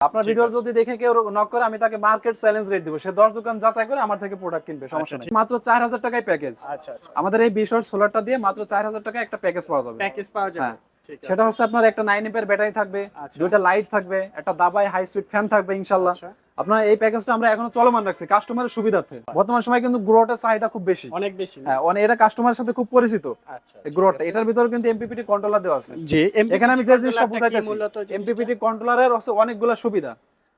আপনার ভিডিও যদি দেখে কেউ নক করে আমি তাকে মার্কেট চ্যালেঞ্জ রেট দিব। সে দশ দোকান যাচাই করে আমার থেকে প্রোডাক্ট কিনবে সমস্যা আচ্ছা, নেই মাত্র চার হাজার টাকায় প্যাকেজ আচ্ছা আচ্ছা। আমাদের এই বিশ সোলারটা দিয়ে মাত্র চার হাজার টাকায় একটা প্যাকেজ পাওয়া যাবে। প্যাকেজ পাওয়া যাবে। হ্যাঁ। সেটা হচ্ছে আপনার একটা নাইন এর ব্যাটারি থাকবে আচ্ছা। দুইটা লাইট থাকবে একটা দাবাই হাই স্পিড ফ্যান থাকবে ইনশাল্লাহ। আচ্ছা। আপনার এই প্যাকেজটা আমরা এখনও চলমান রাখছি কাস্টমারের সুবিধার্থে। বর্তমান সময় কিন্তু গ্রোটের চাহিদা খুব বেশি। অনেক বেশি। হ্যাঁ এটা কাস্টমারের সাথে খুব পরিচিত। আচ্ছা গ্রোটটা এটার ভিতরে কিন্তু এমপিপিটি কন্ট্রোলার দেওয়া আছে। জি এখানে আমি যে জিনিসটা বুঝাইতেছি এমপিপিটি কন্ট্রোলারের হচ্ছে অনেকগুলো সুবিধা।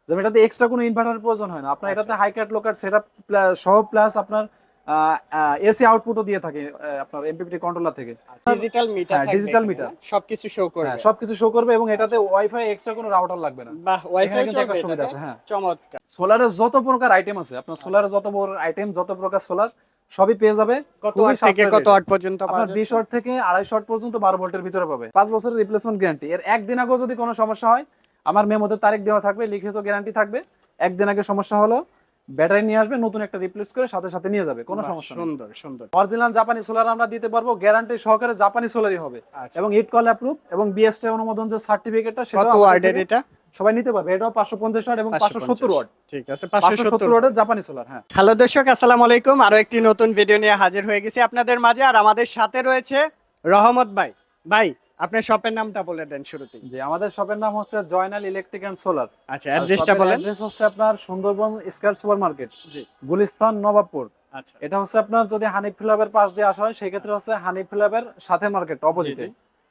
যেমন এটাতে এক্সট্রা কোনো ইনভার্টার প্রয়োজন হয় না। আপনার আচ্ছা, এটাতে হাই কাট লোকার সেটআপ সহ প্লাস আপনার এসি আউটপুটও দিয়ে থাকে আপনার এমপিপিটি কন্ট্রোলার থেকে। Digital meter digital meter। সবকিছু শো করবে। হ্যাঁ, সবকিছু শো করবে এবং এটাতে ওয়াইফাই এক্সট্রা কোনো রাউটার লাগবে না। বাহ ওয়াইফাই চলবে সুবিধা আছে, হ্যাঁ। চমৎকার। সোলারের যত প্রকার আইটেম আছে আপনার সোলারের যত বড় আইটেম যত প্রকার সোলার সবই পেয়ে যাবে। কত ওয়াট থেকে কত। ওয়াট পর্যন্ত পাওয়া আপনার বিশ যাচ্ছে? ওয়াট থেকে আড়াই ওয়াট পর্যন্ত বারো ভোল্টের ভিতরে পাবে। পাঁচ বছরের রিপ্লেসমেন্ট গ্যারান্টি এর একদিন আগেও যদি কোনো সমস্যা হয় আমার মেমোতে তারিখ দেওয়া থাকবে লিখিত গ্যারান্টি থাকবে। একদিন আগে সমস্যা হলো ব্যাটারি নিয়ে আসবে নতুন একটা রিপ্লেস করে সাথে সাথে নিয়ে যাবে কোনো সমস্যা সুন্দর সুন্দর। অরিজিনাল জাপানি সোলার আমরা দিতে পারব গ্যারান্টি সহকারে জাপানি সোলারই হবে। আচ্ছা। এবং ইট কল অ্যাপ্রুভ এবং বিএসটি অনুমোদন যে সার্টিফিকেটটা সেটা কত ওয়াটের এটা? সবাই নিতে পারবে। এটাও পাঁচশো পঞ্চাশ ওয়াট এবং পাঁচশো সত্তর ওয়াট ঠিক আছে পাঁচশো 570 সত্তর ওয়াটের জাপানি সোলার হ্যাঁ। হ্যালো দর্শক আসসালামু আলাইকুম। আরও একটি নতুন ভিডিও নিয়ে হাজির হয়ে গেছি আপনাদের মাঝে। আর আমাদের সাথে রয়েছে রহমত ভাই। ভাই আপনার শপের নামটা বলে দেন শুরুতে জি আমাদের শপের নাম হচ্ছে জয়নাল ইলেকট্রিক এন্ড সোলার আচ্ছা অ্যাড্রেসটা বলেন। অ্যাড্রেস হচ্ছে আপনার সুন্দরবন স্কয়ার সুপার মার্কেট জি। গুলিস্তান নবাবপুর। আচ্ছা। এটা হচ্ছে আপনার যদি হানিফ ফিলাবের পাশ দিয়ে আসা হয় সেক্ষেত্রে হচ্ছে হানিফ ফিলাবের সাথে মার্কেট অপোজিটে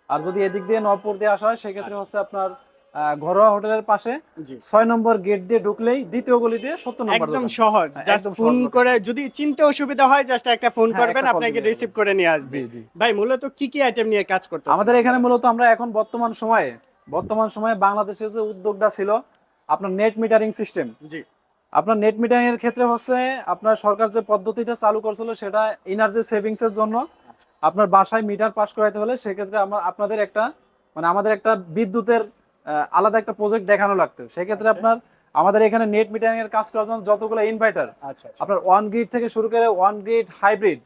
আর যদি এদিক দিয়ে নবপুর দিয়ে আসা হয় সেক্ষেত্রে হচ্ছে আপনার ঘরোয়া হোটেলের পাশে ছয় নম্বর গেট দিয়ে ঢুকলেই দ্বিতীয় গলি দিয়ে সত্তর নম্বর একদম সহজ। হ্যাঁ, জাস্ট ফোন করে যদি চিনতে অসুবিধা হয় জাস্ট একটা ফোন হ্যাঁ, করবেন আপনাকে রিসিভ করে নিয়ে আসবে। ভাই মূলত কি কি আইটেম নিয়ে কাজ করতে আমাদের এখানে মূলত আমরা এখন বর্তমান সময়ে বর্তমান সময়ে বাংলাদেশে যে উদ্যোগটা ছিল আপনার নেট মিটারিং সিস্টেম জি। আপনার নেট মিটারিং এর ক্ষেত্রে হচ্ছে আপনার সরকার যে পদ্ধতিটা চালু করছিল সেটা এনার্জি সেভিংস এর জন্য আপনার বাসায় মিটার পাস করাইতে হলে সেক্ষেত্রে আমরা আপনাদের একটা মানে আমাদের একটা বিদ্যুতের আলাদা একটা প্রজেক্ট দেখানো লাগতো। সেক্ষেত্রে আচ্ছা। আপনার আমাদের এখানে নেট মিটারিং এর কাজ করার জন্য যতগুলো ইনভার্টার আচ্ছা আচ্ছা। আপনার ওয়ান গ্রিড থেকে শুরু করে ওয়ান গ্রিড হাইব্রিড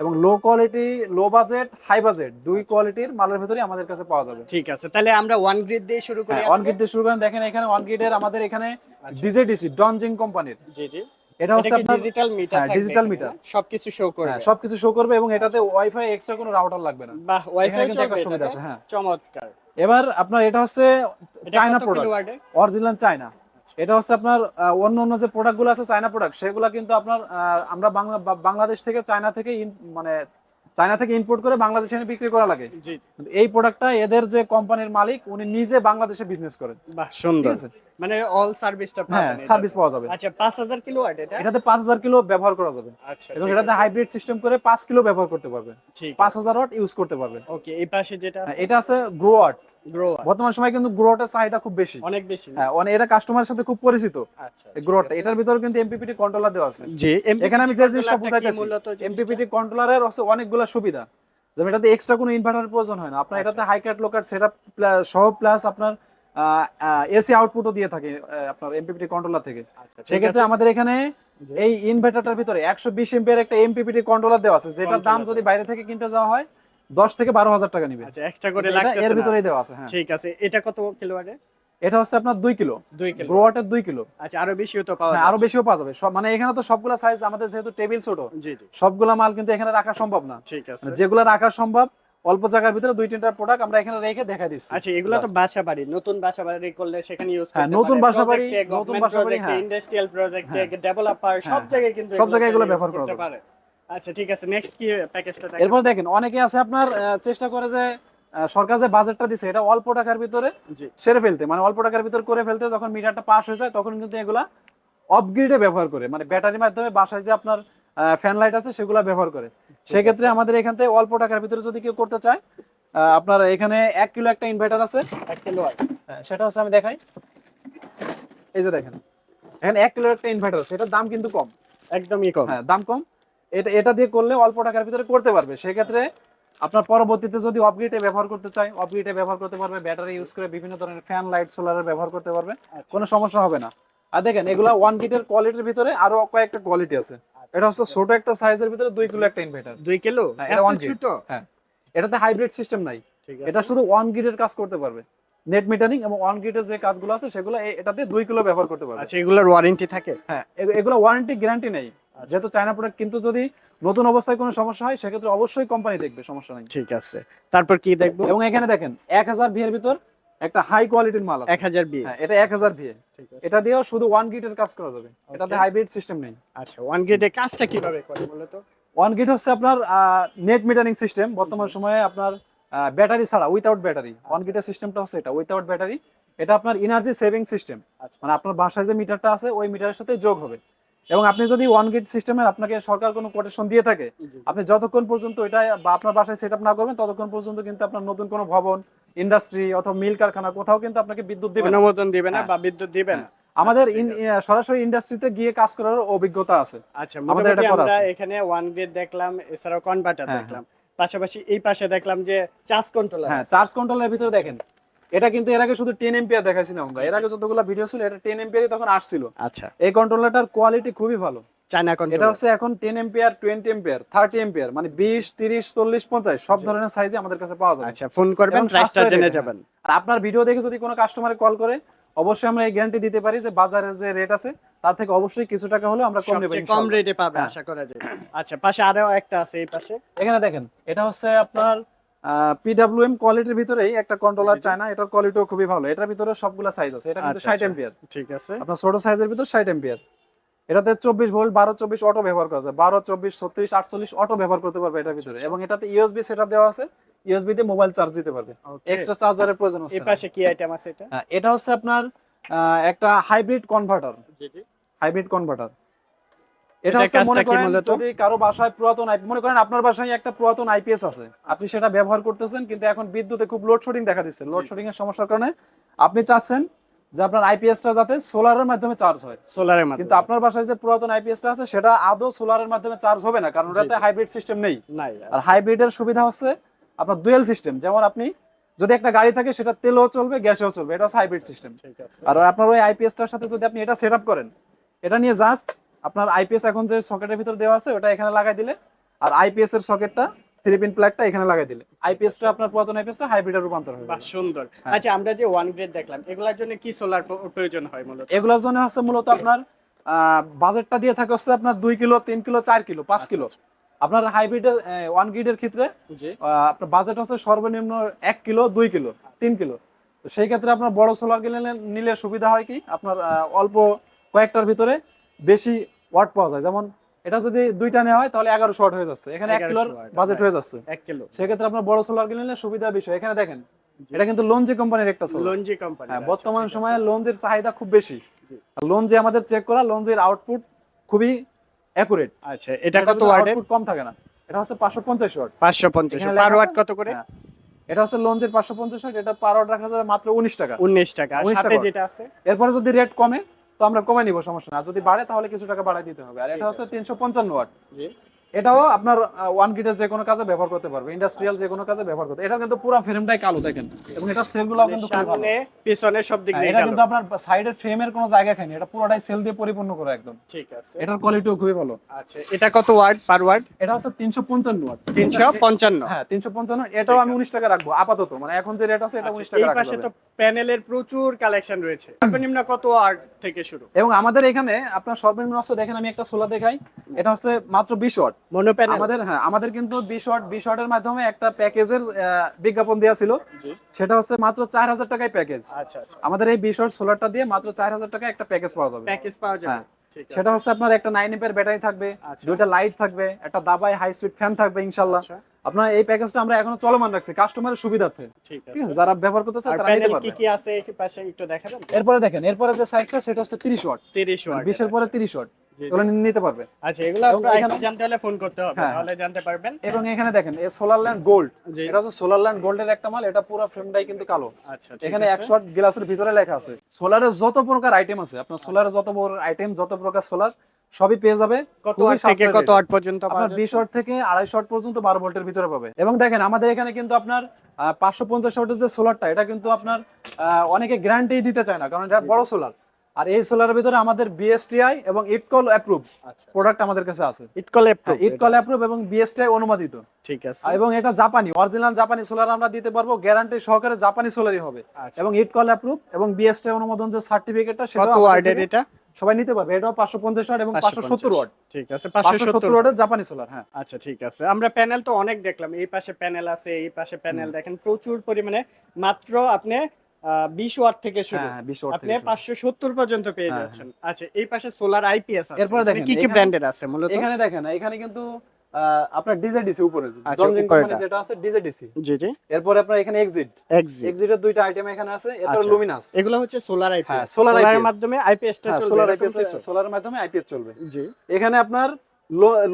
এবং low quality low budget high budget দুই কোয়ালিটির মালের ভিতরে আমাদের কাছে পাওয়া যাবে। ঠিক আছে তাহলে আমরা ওয়ান গ্রিড দিয়ে শুরু করি ওয়ান গ্রিড দিয়ে শুরু করেন। দেখেন এখানে ওয়ান গ্রিডের আমাদের এখানে। ডিজেডিসি ডনজিং কোম্পানির জি জি। এটা হচ্ছে আপনার ডিজিটাল মিটার হ্যাঁ, digital meter। সবকিছু শো করবে। হ্যাঁ, সবকিছু শো করবে এবং এটাতে ওয়াইফাই এক্সট্রা কোনো রাউটার লাগবে না। বাহ ওয়াইফাই সুবিধা আছে, হ্যাঁ। চমৎকার। এবার আপনার এটা হচ্ছে চায়না প্রোডাক্ট অরিজিনাল চায়না এটা হচ্ছে আপনার অন্য অন্য যে প্রোডাক্টগুলো আছে চায়না প্রোডাক্ট সেগুলো কিন্তু আপনার আমরা বাংলা বাংলাদেশ থেকে চায়না থেকে মানে চায়না থেকে ইম্পোর্ট করে বাংলাদেশে এনে বিক্রি করা লাগে। এই প্রোডাক্টটা এদের যে কোম্পানির মালিক উনি নিজে বাংলাদেশে বিজনেস করেন। বাহ সুন্দর। মানে অল সার্ভিসটা হ্যাঁ। সার্ভিস পাওয়া যাবে। আচ্ছা 5000 কিলোওয়াট এটা? এটাতে পাঁচ হাজার কিলো ব্যবহার করা যাবে। আচ্ছা এবং এটাতে হাইব্রিড সিস্টেম করে পাঁচ কিলো ব্যবহার করতে পারবে ঠিক পাঁচ হাজার ওয়াট ইউজ করতে পারবে ওকে এই পাশে যেটা হ্যাঁ, এটা আছে গ্রো ওয়াট গ্রো বর্তমান সময় কিন্তু গ্রোটের চাহিদা খুব বেশি। অনেক বেশি। হ্যাঁ এটা কাস্টমারের সাথে খুব পরিচিত। আচ্ছা গ্রোট এটার ভিতরে কিন্তু এমপিপিটি কন্ট্রোলার দেওয়া আছে। জি এখানে আমি যে জিনিসটা বুঝাইতেছি এমপিপিটি কন্ট্রোলারের হচ্ছে অনেকগুলো সুবিধা। যেমন এটাতে এক্সট্রা কোনো ইনভার্টার প্রয়োজন হয় না। আপনার আচ্ছা, এটাতে হাই কাট লোকার সেটআপ সহ প্লাস আপনার এসি আউটপুটও দিয়ে থাকে আপনার এমপিপিটি কন্ট্রোলার থেকে। আচ্ছা ঠিক সেক্ষেত্রে আছে আমাদের এখানে এই ইনভার্টারটার ভিতরে একশো বিশ এমপিয়ার একটা এমপিপিটি কন্ট্রোলার দেওয়া আছে যেটার দাম যদি বাইরে থেকে কিনতে যাওয়া হয় দশ থেকে বারো হাজার টাকা নিবে। আচ্ছা এক্সট্রা করে এটা লাগতেছে এর না। ভিতরেই দেওয়া আছে হ্যাঁ। ঠিক আছে এটা কত কিলোওয়াটে এটা হচ্ছে আপনার দুই কিলো। 2 কিলো। গ্রোয়াটের দুই কিলো। আচ্ছা আরও বেশিও তো পাওয়া হ্যাঁ আরও বেশিও পাওয়া যাবে। সব মানে এখানে তো সবগুলা সাইজ আমাদের যেহেতু টেবিল ছোট জি জি। সবগুলা মাল কিন্তু এখানে রাখা সম্ভব না। ঠিক আছে। মানে যেগুলা রাখা সম্ভব অল্প জায়গার ভিতরে দুই তিনটা প্রোডাক্ট আমরা এখানে রেখে দেখা দিচ্ছি। আচ্ছা এগুলো তো বাসা বাড়ি নতুন বাসা বাড়ি করলে সেখানে ইউজ করতে হ্যাঁ, নতুন বাসা বাড়ি নতুন বাসাবাড়ি, হ্যাঁ। ইন্ডাস্ট্রিয়াল প্রজেক্টে হ্যাঁ। ডেভেলপার সব হ্যাঁ, জায়গায় কিন্তু সব জায়গায় এগুলো ব্যবহার করা যাবে। পারে। আচ্ছা ঠিক আছে নেক্সট কি প্যাকেজটা এরপর দেখেন অনেকে আছে আপনার চেষ্টা করে যে সরকার যে বাজেটটা দিছে এটা অল্প টাকার ভিতরে সেরে ফেলতে। মানে অল্প টাকার ভিতর করে ফেলতে যখন মিটারটা পাস হয়ে যায় তখন কিন্তু এগুলা অফগ্রিডে ব্যবহার করে। মানে ব্যাটারির মাধ্যমে বাসায় যে আপনার ফ্যান লাইট আছে সেগুলা ব্যবহার করে। সেক্ষেত্রে আমাদের এখান থেকে অল্প টাকার ভিতরে যদি কেউ করতে চায় আপনার এখানে এক কিলো একটা ইনভার্টার আছে। এক কিলোওয়াট হ্যাঁ, সেটা হচ্ছে আমি দেখাই। এই যে দেখেন এখানে এক কিলো একটা ইনভার্টার আছে এটার দাম কিন্তু কম। একদমই কম। হ্যাঁ দাম কম। এটা এটা দিয়ে করলে অল্প টাকার ভিতরে করতে পারবে। সেক্ষেত্রে আপনার পরবর্তীতে যদি অপগ্রিডে ব্যবহার করতে চায় অপগ্রিডে ব্যবহার করতে পারবে ব্যাটারি ইউজ করে বিভিন্ন ধরনের ফ্যান লাইট সোলারের ব্যবহার করতে পারবে আচ্ছা। কোনো সমস্যা হবে না। আর দেখেন এগুলা ওয়ান গিটের কোয়ালিটির ভিতরে আরও কয়েকটা কোয়ালিটি আছে। এটা হচ্ছে ছোট একটা সাইজের ভিতরে দুই কিলো একটা ইনভার্টার দুই কিলো? হ্যাঁ, এটা one ছোট? হ্যাঁ। এটাতে হাইব্রিড সিস্টেম নাই। এটা শুধু ওয়ান গিটের কাজ করতে পারবে। নেট মিটারিং এবং ওয়ান গ্রিডের যে কাজগুলো আছে সেগুলো এটাতে দুই কিলো ব্যবহার করতে পারবে। আচ্ছা এগুলোর ওয়ারেন্টি থাকে? হ্যাঁ এগুলো ওয়ারেন্টি গ্যারান্টি নেই। যেহেতু চায়না প্রোডাক্ট কিন্তু যদি নতুন অবস্থায় কোনো সমস্যা হয় সেক্ষেত্রে অবশ্যই কোম্পানি দেখবে সমস্যা নেই। ঠিক আছে। তারপর কি দেখব? এবং এখানে দেখেন এক হাজার ভিএর ভিতর একটা হাই কোয়ালিটির মাল এক হাজার বিয়ে হ্যাঁ এটা এক হাজার আছে। এটা দিয়েও শুধু ওয়ান গিটের কাজ করা যাবে। এটাতে হাইব্রিড সিস্টেম নেই। আচ্ছা ওয়ান গেটে কাজটা কীভাবে করে বলতো ওয়ান গিট হচ্ছে আপনার নেট মিটারিং সিস্টেম বর্তমান সময়ে আপনার ব্যাটারি ছাড়া উইথাউট ব্যাটারি ওয়ান গিটের সিস্টেমটা হচ্ছে এটা উইথাউট ব্যাটারি এটা আপনার এনার্জি সেভিং সিস্টেম আচ্ছা। মানে আপনার বাসায় যে মিটারটা আছে ওই মিটারের সাথে যোগ হবে। এবং আপনি যদি ওয়ান গিট সিস্টেমের আপনাকে সরকার কোনো কোটেশন দিয়ে থাকে আপনি যতক্ষণ পর্যন্ত এটা বা আপনার বাসায় সেট না করবেন ততক্ষণ পর্যন্ত কিন্তু আপনার নতুন কোনো ভবন ইন্ডাস্ট্রি অথবা মিল কারখানা কোথাও কিন্তু আপনাকে বিদ্যুৎ দিবে না। অনুমোদন দিবে না হ্যাঁ। বা বিদ্যুৎ দিবে না। আমাদের আচ্ছা, সরাসরি ইন্ডাস্ট্রিতে গিয়ে কাজ করার অভিজ্ঞতা আছে। আচ্ছা আমাদের এটা করা আমরা আছে। এখানে ওয়ান গেট দেখলাম এছাড়াও কনভার্টার হ্যাঁ, দেখলাম। পাশাপাশি এই পাশে দেখলাম যে চার্জ কন্ট্রোলার হ্যাঁ চার্জ কন্ট্রোলের ভিতরে দেখেন এটা কিন্তু এর আগে শুধু টেন এম্পিয়ার দেখাইছিলাম আমরা। এর আগে যতগুলো ভিডিও ছিল এটা টেন এম্পিয়ারই তখন আসছিল। আচ্ছা। এই কন্ট্রোলারটার কোয়ালিটি খুবই ভালো। চায়না এটা হচ্ছে এখন ten ampere twenty ampere thirty ampere মানে বিশ তিরিশ চল্লিশ পঞ্চাশ সব ধরনের সাইজে আমাদের কাছে পাওয়া যায় আচ্ছা ফোন করবেন প্রাইসটা জেনে যাবেন। আর আপনার ভিডিও দেখে যদি কোনো কাস্টমারে কল করে অবশ্যই আমরা এই গ্যারান্টি দিতে পারি যে বাজারের যে রেট আছে তার থেকে অবশ্যই কিছু টাকা হলেও আমরা কম নেব কম রেটে পাবে হ্যাঁ। আশা করা যায়। আচ্ছা পাশে আরও একটা আছে এই পাশে। এখানে দেখেন এটা হচ্ছে আপনার পিডাব্লিউএম কোয়ালিটির ভিতরেই একটা কন্ট্রোলার জি। চায়না এটার কোয়ালিটিও খুবই ভালো। এটার ভিতরে সবগুলা সাইজ আছে। এটা কিন্তু আচ্ছা, ষাট আচ্ছা। ঠিক আছে। আপনার ছোট সাইজের ভিতর ষাট এম্পিয়ার এটাতে চব্বিশ ভোল্ট বারো চব্বিশ অটো ব্যবহার করা যায়। বারো চব্বিশ ছত্রিশ আটচল্লিশ অটো ব্যবহার করতে পারবে এটার ভিতরে। এবং এটাতে ইউএসবি সেটআপ দেওয়া আছে। ইউএসবি দিয়ে মোবাইল চার্জ দিতে পারবে. এক্সট্রা চার্জারের প্রয়োজন এই পাশে কি আইটেম আছে এটা? হ্যাঁ, এটা হচ্ছে আপনার একটা হাইব্রিড কনভার্টার হাইব্রিড কনভার্টার এটা এটার মনে করেন যদি কারও বাসায় পুরাতন মনে করেন আপনার বাসায় একটা পুরাতন আইপিএস আছে। আপনি সেটা ব্যবহার করতেছেন কিন্তু এখন বিদ্যুতে খুব লোডশেডিং দেখা দিচ্ছে। লোডশেডিং এর সমস্যার কারণে আপনি চাচ্ছেন যে আপনার আইপিএসটা যাতে সোলারের মাধ্যমে চার্জ হয়। সোলারের মাধ্যমে। কিন্তু আপনার বাসায় যে পুরাতন আইপিএসটা আছে সেটা আদৌ সোলারের মাধ্যমে চার্জ হবে না কারণ ওটাতে হাইব্রিড সিস্টেম নেই। নাই। আর হাইব্রিডের সুবিধা হচ্ছে আপনার ডুয়েল সিস্টেম যেমন আপনি যদি একটা গাড়ি থাকে সেটা তেলও চলবে গ্যাসেও চলবে। এটা হচ্ছে হাইব্রিড সিস্টেম আর আপনার ওই আইপিএসটার সাথে যদি আপনি এটা সেট করেন এটা নিয়ে জাস্ট আপনার আইপিএস এখন যে সকেটের ভিতর দেওয়া আছে ওটা এখানে লাগাই দিলে আর আইপিএস এর সকেটটা থ্রি পিন প্লাগটা এখানে লাগাই দিলে আইপিএসটা আপনার পুরাতন আইপিএসটা হাইব্রিডে রূপান্তর হবে বাহ সুন্দর। হ্যাঁ। আচ্ছা আমরা যে ওয়ান গ্রেড দেখলাম এগুলোর জন্য কি সোলার প্রয়োজন হয় মূলত? এগুলোর জন্য হচ্ছে মূলত আপনার বাজেটটা দিয়ে থাকে হচ্ছে আপনার দুই কিলো তিন কিলো চার কিলো পাঁচ আচ্ছা, কিলো। আপনার হাইব্রিডের ওয়ান গ্রিডের ক্ষেত্রে আপনার বাজেট হচ্ছে সর্বনিম্ন এক কিলো দুই কিলো তিন কিলো। তো সেই ক্ষেত্রে আপনার বড় সোলার কিনে নিলে সুবিধা হয় কি? আপনার অল্প কয়েকটার ভিতরে বেশি ওয়াট পাওয়া যায়। যেমন এটা যদি দুইটা নেওয়া হয় তাহলে এগারোশো ওয়াট হয়ে যাচ্ছে। এখানে এক 1100 কিলোর বাজেট হ্যাঁ। হয়ে যাচ্ছে। এক কিলো। সেক্ষেত্রে আপনার বড় সোলার কিনে নিলে সুবিধা বিষয়। এখানে দেখেন এটা কিন্তু লঞ্জি কোম্পানির একটা সোলার লঞ্জি কোম্পানি বর্তমান সময়ে লঞ্জের চাহিদা খুব বেশি। লঞ্জে আমাদের চেক করা লঞ্জের আউটপুট খুবই অ্যাকুরেট আচ্ছা এটা কত আউটপুট কম থাকে না। এটা হচ্ছে পাঁচশো পঞ্চাশ ওয়াট। পাঁচশো পঞ্চাশ এখানে পার লেখা ওয়াট কত করে? হ্যাঁ। এটা হচ্ছে পাঁচশো পঞ্চাশ ওয়াট এটা পার ওয়াট রাখা যাবে মাত্র উনিশ টাকা। উনিশ টাকা। আর 19 সাথে। যেটা আছে? এরপরে যদি রেট কমে তো আমরা কমে নিব সমস্যা না যদি বাড়ে তাহলে কিছু টাকা বাড়াই দিতে হবে। আর এটা হচ্ছে তিনশো পঞ্চান্ন ওয়াট। জি। এটাও আপনার ওয়ান গিটের যে কোনো কাজে ব্যবহার করতে পারবে ইন্ডাস্ট্রিয়াল যে কোনো কাজে ব্যবহার করতে এটা কিন্তু পুরো ফ্রেমটাই কালো দেখেন। এবং এটা সেলগুলো কিন্তু সামনে পিছনে সব দিক হ্যাঁ, দিয়ে এটা কিন্তু আপনার সাইডের ফ্রেমের কোনো জায়গা খায়নি এটা পুরোটাই সেল দিয়ে পরিপূর্ণ করে একদম। ঠিক আছে। এটার কোয়ালিটিও খুবই ভালো। আচ্ছা এটা কত ওয়াট পার ওয়াট এটা হচ্ছে তিনশো পঞ্চান্ন ওয়াট তিনশো পঞ্চান্ন। হ্যাঁ তিনশো পঞ্চান্ন এটাও আমি উনিশ টাকা রাখব আপাতত। মানে এখন যে রেট আছে এটা আচ্ছা, উনিশ টাকা এই পাশে তো প্যানেলের প্রচুর কালেকশন রয়েছে। সর্বনিম্ন কত ওয়াট থেকে শুরু? এবং আমাদের এখানে আপনার সর্বনিম্ন হচ্ছে দেখেন আমি একটা সোলার দেখাই এটা হচ্ছে মাত্র বিশ ওয়াট মনো প্যানেল আমাদের হ্যাঁ আমাদের কিন্তু ওয়াট ওয়াটের মাধ্যমে একটা প্যাকেজের বিজ্ঞাপন দেওয়া ছিল। সেটা হচ্ছে মাত্র চার হাজার টাকায় প্যাকেজ। আচ্ছা আচ্ছা। আমাদের এই ওয়াট সোলারটা দিয়ে মাত্র চার হাজার টাকায় একটা প্যাকেজ পাওয়া যাবে। প্যাকেজ পাওয়া যাবে। হ্যাঁ। ঠিক আছে। সেটা হচ্ছে আপনার একটা নাইন এম্পের ব্যাটারি থাকবে আচ্ছা। দুইটা লাইট থাকবে একটা দাবাই হাই স্পিড ফ্যান থাকবে ইনশাল্লাহ। আচ্ছা, আপনার এই প্যাকেজটা আমরা এখনও চলমান রাখছি কাস্টমারের সুবিধার্থে। ঠিক ঠিক আছে? যারা ব্যবহার করতে চায় তারা নিতে পারবে কি কি আছে? পাশে একটু দেখাবেন। এরপরে দেখেন এরপরে যে সাইজটা সেটা হচ্ছে 30 ওয়াট 30 ওয়াট বিশের পরে 30 ওয়াট নিতে পারবে। আচ্ছা এগুলো এবং জানতে হলে ফোন করতে হবে হ্যাঁ। তাহলে জানতে পারবেন। এবং এখানে দেখেন এই সোলার ল্যান্ড গোল্ড এটা হচ্ছে সোলার ল্যান্ড গোল্ডের একটা মাল এটা পুরো ফ্রেমটাই কিন্তু কালো। আচ্ছা এখানে আছে। একশো ওয়াট গ্লাসের ভিতরে লেখা আছে। সোলারের যত প্রকার আইটেম আছে আপনার সোলারের যত বড় আইটেম যত প্রকার সোলার সবই পেয়ে যাবে। কত ওয়াট থেকে কত ওয়াট পর্যন্ত আপনার? ওয়াট থেকে ওয়াট পর্যন্ত ভোল্টের ভিতরে পাবে। এবং দেখেন আমাদের এখানে কিন্তু আপনার পাঁচশো পঞ্চাশ ওয়াটের যে সোলারটা এটা কিন্তু আপনার অনেকে গ্যারান্টি দিতে চায় না কারণ এটা বড় সোলার আর এই সোলারের ভিতরে আমাদের বিএসটিআই এবং ইটকল অ্যাপ্রুভ প্রোডাক্ট আমাদের কাছে আছে। ইটকল অ্যাপ্রুভ ইটকল অ্যাপ্রুভ এবং বিএসটিআই অনুমোদিত। ঠিক আছে। এবং এটা জাপানি অরিজিনাল জাপানি সোলার আমরা দিতে পারব গ্যারান্টি সহকারে জাপানি সোলারই হবে। আচ্ছা। এবং ইটকল অ্যাপ্রুভ এবং বিএসটিআই অনুমোদন যে সার্টিফিকেটটা সেটা কত ওয়ার্ডের এটা? সবাই নিতে পারবে। এটাও পাঁচশো পঞ্চাশ ওয়াট এবং পাঁচশো সত্তর ওয়াট ঠিক আছে পাঁচশো সত্তর। ওয়াটের জাপানি সোলার হ্যাঁ। আচ্ছা ঠিক আছে। আমরা প্যানেল তো অনেক দেখলাম। এই পাশে প্যানেল আছে এই পাশে প্যানেল দেখেন প্রচুর পরিমাণে। মাত্র আপনি ওয়াট থেকে শুরু। হ্যাঁ হ্যাঁ আপনি পাঁচশো সত্তর পর্যন্ত পেয়ে হ্যাঁ, যাচ্ছেন। আচ্ছা এই পাশে সোলার আইপিএস আছে। এরপরে দেখেন, কি কি ব্র্যান্ডের আছে মূলত? এখানে দেখেন এখানে কিন্তু আপনার ডিজে ডিসি উপরে আচ্ছা, যেটা আছে ডিজে ডিসি জি জি। এরপরে আপনার এখানে এক্সিট এক্সি এক্সিটের দুইটা আইটেম এখানে আছে এরপর আচ্ছা। লুমিনাস এগুলো হচ্ছে সোলার আইপিএস solar মাধ্যমে আইপিএসটা হ্যাঁ চলবে সোলার আইপিএস কিছু? সোলারের মাধ্যমে আইপিএস চলবে। জি। এখানে আপনার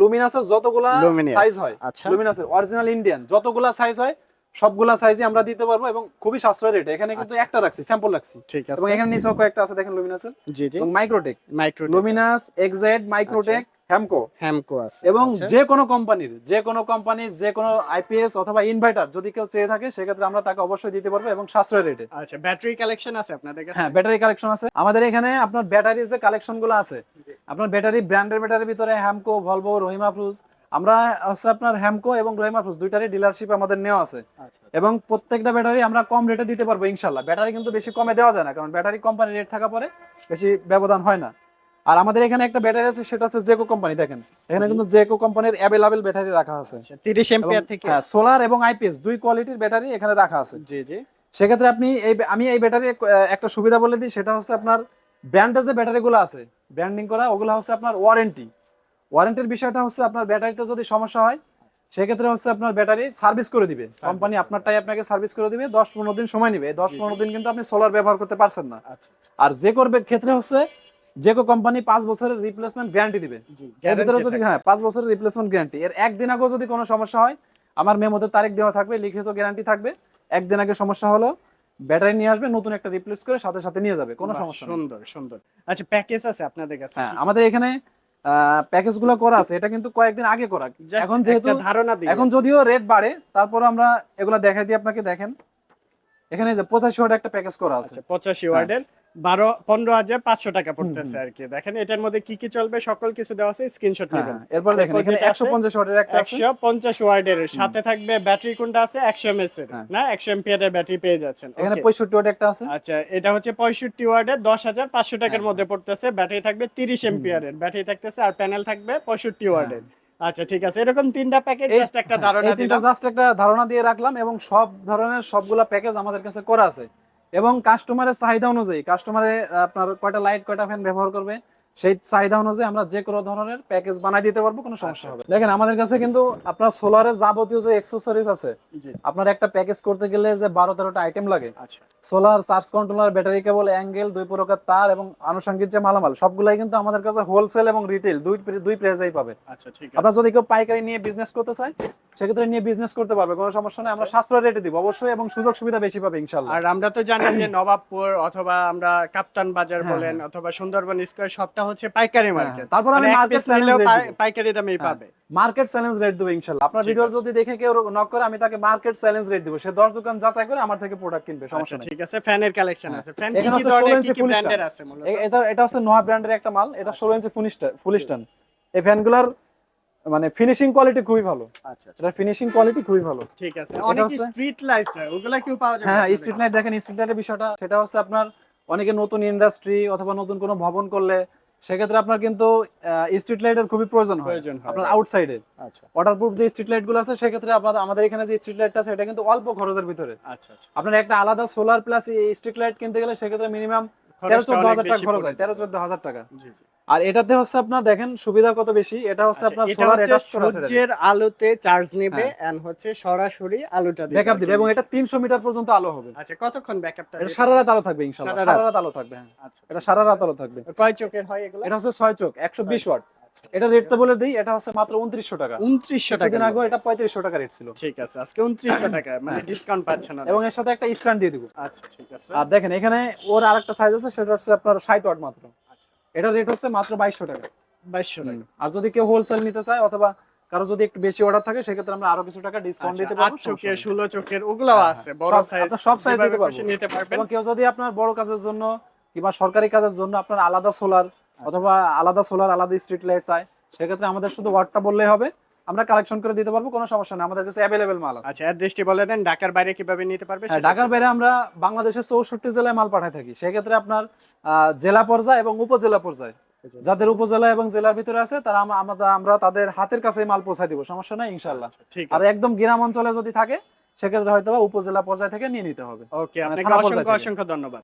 লুমিনাসের যতগুলা সাইজ হয়। লুমিনাসের অরিজিনাল ইন্ডিয়ান যতগুলা সাইজ হয় সবগুলা সাইজই আমরা দিতে পারব এবং খুবই সাশ্রয় রেটে এখানে কিন্তু একটা রাখছি স্যাম্পল রাখছি। আচ্ছা। ঠিক আছে। এবং এখানে নিচেও কয়েকটা আছে দেখেন লুমিনাসের জি জি। এবং Microtek micro Luminous Exide Microtek Hamko Hamko আছে। এবং আচ্ছা। যে কোনো কোম্পানির যে কোনো কোম্পানির যে কোনো আইপিএস অথবা ইনভার্টার যদি কেউ চেয়ে থাকে সেক্ষেত্রে আমরা তাকে অবশ্যই দিতে পারব এবং সাশ্রয় রেটে আচ্ছা ব্যাটারি কালেকশন আছে আপনাদের কাছে? হ্যাঁ ব্যাটারি কালেকশন আছে। আমাদের এখানে আপনার ব্যাটারির যে কালেকশনগুলো আছে আপনার ব্যাটারি ব্র্যান্ডের ব্যাটারির ভিতরে হ্যামকো ভলভো রহিমা ফ্রুজ আমরা হচ্ছে আপনার হ্যামকো এবং রহিমা ফ্রুজ দুইটারই ডিলারশিপ আমাদের নেওয়া আছে। আচ্ছা এবং প্রত্যেকটা ব্যাটারি আমরা কম রেটে দিতে পারব ইনশাল্লাহ ব্যাটারি কিন্তু বেশি কমে দেওয়া যায় না কারণ ব্যাটারি কোম্পানি রেট থাকা পরে বেশি ব্যবধান হয় না। আর আমাদের এখানে একটা ব্যাটারি আছে সেটা হচ্ছে জেকো কোম্পানি দেখেন। এখানে কিন্তু জেকো কোম্পানির অ্যাভেলেবেল ব্যাটারি রাখা আছে। আচ্ছা 30 এম্পিয়ার থেকে। হ্যাঁ সোলার এবং আইপিএস দুই কোয়ালিটির ব্যাটারি এখানে রাখা আছে। জি জি। সেক্ষেত্রে আপনি এই আমি এই ব্যাটারি একটা সুবিধা বলে দিই সেটা হচ্ছে আপনার ব্র্যান্ডের যে ব্যাটারিগুলো আছে ব্র্যান্ডিং করা ওগুলো হচ্ছে আপনার ওয়ারেন্টি ওয়ারেন্টির বিষয়টা হচ্ছে আপনার ব্যাটারিতে যদি সমস্যা হয় সেক্ষেত্রে হচ্ছে আপনার ব্যাটারি সার্ভিস করে দিবে। কোম্পানি আপনারটাই আপনাকে সার্ভিস করে দিবে দশ পনেরো দিন সময় নিবে। দশ পনেরো দিন কিন্তু আপনি সোলার ব্যবহার করতে পারছেন না। আচ্ছা আর যে করবে ক্ষেত্রে হচ্ছে যে কো কোম্পানি পাঁচ বছরের রিপ্লেসমেন্ট গ্যারান্টি দিবে। যদি হ্যাঁ পাঁচ বছরের রিপ্লেসমেন্ট গ্যারান্টি এর একদিন আগেও যদি কোনো সমস্যা হয় আমার মেমোতে তারিখ দেওয়া থাকবে লিখিত গ্যারান্টি থাকবে। একদিন আগে সমস্যা হলো ব্যাটারি নিয়ে আসবে নতুন একটা রিপ্লেস করে সাথে সাথে নিয়ে যাবে। কোনো সমস্যা সুন্দর সুন্দর। আচ্ছা প্যাকেজ আছে আপনাদের কাছে? হ্যাঁ আমাদের এখানে প্যাকেজগুলো করা আছে এটা কিন্তু কয়েকদিন আগে করা। এখন যেহেতু ধারণা দিই এখন যদিও রেট বাড়ে তারপর আমরা এগুলো দেখাই দিই আপনাকে দেখেন। এখানে যে পঁচাশি ওয়ার্ড একটা প্যাকেজ করা আছে। আচ্ছা পঁচাশি ওয়ার্ডের বারো পনেরো হাজার পাঁচশো টাকা পড়তেছে আর কি দেখেন এটার মধ্যে কি কি চলবে সকল কিছু দেওয়া আছে স্ক্রিনশট হ্যাঁ, নেবেন। এরপর দেখেন এখানে একশো পঞ্চাশ ওয়াটের একটা একশো পঞ্চাশ ওয়ার্ডের সাথে থাকবে ব্যাটারি কোনটা আছে একশো এমএস এর হ্যাঁ। না? একশো এম্পিয়ারের ব্যাটারি পেয়ে যাচ্ছেন। এখানে পঁয়ষট্টি ওয়াট একটা আছে। আচ্ছা এটা হচ্ছে পঁয়ষট্টি ওয়ার্ডের দশ হাজার পাঁচশো টাকার হ্যাঁ, মধ্যে পড়তেছে ব্যাটারি থাকবে তিরিশ এম্পিয়ারের ব্যাটারি থাকতেছে আর প্যানেল থাকবে পঁয়ষট্টি ওয়ার্ডের। আচ্ছা ঠিক আছে এরকম তিনটা প্যাকেজ। জাস্ট একটা ধারণা তিনটা জাস্ট একটা ধারণা দিয়ে রাখলাম এবং সব ধরনের সবগুলা প্যাকেজ আমাদের কাছে করা আছে। এবং কাস্টমারের চাহিদা অনুযায়ী কাস্টমারে আপনার কয়টা লাইট কয়টা ফ্যান ব্যবহার করবে? সেই চাহিদা অনুযায়ী আমরা যে কোনো ধরনের প্যাকেজ বানাই দিতে পারব কোনো সমস্যা আচ্ছা। হবে দেখেন আমাদের কাছে কিন্তু আপনার সোলারের যাবতীয় যে এক্সেসরিজ আছে আপনার একটা প্যাকেজ করতে গেলে যে বারো তেরোটা আইটেম লাগে। আচ্ছা। Solar charge controller battery cable angle দুই প্রকার তার এবং আনুষঙ্গিক যে মালামাল সবগুলাই কিন্তু আমাদের কাছে হোলসেল এবং রিটেল দুই দুই প্রাইসেই পাবে। আচ্ছা আপনার যদি কেউ পাইকারি নিয়ে বিজনেস করতে চায় সেক্ষেত্রে নিয়ে বিজনেস করতে পারবে কোনো সমস্যা নেই। আমরা সাশ্রয় রেটে দিব অবশ্যই এবং সুযোগ সুবিধা বেশি পাবে ইনশাল্লাহ আর আমরা তো জানি যে নবাবপুর অথবা আমরা কাপ্তান বাজার হ্যাঁ, বলেন অথবা সুন্দরবন স্কয়ার সবটা হচ্ছে পাইকারি মার্কেট হ্যাঁ, তারপর আমি নিলেও challenge পাই- rate পাইকারি দামেই পাবে। মার্কেট চ্যালেঞ্জ রেট দেবো ইনশাল্লাহ। আপনার ভিডিও যদি দেখে কেউ নক করে আমি তাকে মার্কেট চ্যালেঞ্জ রেট দিব। সে দশ দোকান যাচাই করে আমার থেকে প্রোডাক্ট কিনবে আচ্ছা সমস্যা নেই। ঠিক আছে ফ্যানের কালেকশন আছে। ফ্যান কি কি ধরনের 16 কি ব্র্যান্ডের আছে মূলত? এটা এটা হচ্ছে নোয়া ব্র্যান্ডের একটা মাল এটা ষোলো ইঞ্চি ফুলিস্টার ফুলিস্টান এই ফ্যানগুলার মানে ফিনিশিং কোয়ালিটি খুবই ভালো। আচ্ছা আচ্ছা। এটা ফিনিশিং কোয়ালিটি খুবই ভালো। ঠিক আছে। অনেক স্ট্রিট লাইট ওগুলা কিউ পাওয়া যাবে হ্যাঁ স্ট্রিট লাইট দেখেন স্ট্রিট লাইটের বিষয়টা সেটা হচ্ছে আপনার অনেকে নতুন ইন্ডাস্ট্রি অথবা নতুন কোনো ভবন করলে সেক্ষেত্রে আপনার কিন্তু স্ট্রিট লাইটের খুবই প্রয়োজন হয়। আপনার আউটসাইডে আচ্ছা। ওয়াটারপ্রুফ যে স্ট্রিট লাইটগুলো আছে সেক্ষেত্রে আপনাদের আমাদের এখানে যে স্ট্রিট লাইটটা আছে এটা কিন্তু অল্প খরচের ভিতরে। আচ্ছা আচ্ছা। আপনার একটা আলাদা সোলার প্লাস স্ট্রিট লাইট কিনতে গেলে সেক্ষেত্রে মিনিমাম তেরো চোদ্দ হাজার টাকা খরচ হয় তেরো চোদ্দ হাজার টাকা। জি জি। আর এটাতে হচ্ছে আপনার দেখেন সুবিধা কত বেশি? এটা হচ্ছে আচ্ছা, আপনার সোলার এটা সূর্যের আলোতে চার্জ নেবে হ্যাঁ। এন্ড হচ্ছে সরাসরি আলোটা দিবে। ব্যাকআপ দিবে এবং এটা তিনশো মিটার পর্যন্ত আলো হবে। আচ্ছা কতক্ষণ ব্যাকআপটা এটা সারা রাত আলো থাকবে ইনশাল্লাহ সারা রাত? আলো থাকবে হ্যাঁ। আচ্ছা এটা সারা রাত আলো থাকবে। কয় চোখের হয় এগুলো? এটা হচ্ছে ছয় চোখ একশো বিশ ওয়াট। আচ্ছা। এটা রেটটা বলে দেই এটা হচ্ছে মাত্র উনত্রিশশো টাকা। 2900 টাকা কিছুদিন আগে এটা পঁয়ত্রিশশো টাকা রেট ছিল। ঠিক আছে আজকে 2900 টাকা মানে ডিসকাউন্ট পাচ্ছেন না। এবং এর সাথে একটা স্ট্যান্ড দিয়ে দিব। আচ্ছা ঠিক আছে। আর দেখেন এখানে ওর আরেকটা সাইজ আছে সেটা হচ্ছে আপনার ষাট ওয়াট মাত্র। আচ্ছা এটা রেট হচ্ছে মাত্র বাইশশো টাকা 2200 টাকা আর যদি কেউ হোলসেল নিতে চায় অথবা কারও যদি একটু বেশি অর্ডার থাকে সেক্ষেত্রে আমরা আরও কিছু টাকা ডিসকাউন্ট দিতে আচ্ছা, পারব আট চোখের ষোলো 16 চোখের ওগুলাও হ্যাঁ, আছে হ্যাঁ। বড় সাইজ সব সাইজ দিতে পারব। নিতে পারবেন এবং কেউ যদি আপনার বড় কাজের জন্য কিংবা সরকারি কাজের জন্য আপনার আলাদা সোলার আচ্ছা। অথবা আলাদা সোলার আলাদা স্ট্রিট লাইট চাই সেক্ষেত্রে আমাদের শুধু ওয়ার্ডটা বললেই হবে আমরা কালেকশন করে দিতে পারব কোনো সমস্যা নেই। আমাদের কাছে অ্যাভেলেবেল মাল আছে। আচ্ছা অ্যাড্রেসটি বলে দেন ঢাকার বাইরে কীভাবে নিতে পারবে হ্যাঁ, ঢাকার বাইরে আমরা বাংলাদেশের চৌষট্টি জেলায় মাল পাঠাই থাকি। সেক্ষেত্রে আপনার আহ, জেলা পর্যায়ে এবং উপজেলা পর্যায়ে। যাদের উপজেলা এবং জেলার ভিতরে আছে তারা আমরা আমরা তাদের হাতের কাছে মাল পৌঁছায় দিব সমস্যা নাই ইনশাল্লাহ ঠিক আর একদম গ্রাম অঞ্চলে যদি থাকে সেক্ষেত্রে হয়তো উপজেলা পর্যায় থেকে নিয়ে নিতে হবে। ওকে মানে আপনাকে অসংখ্য অসংখ্য ধন্যবাদ।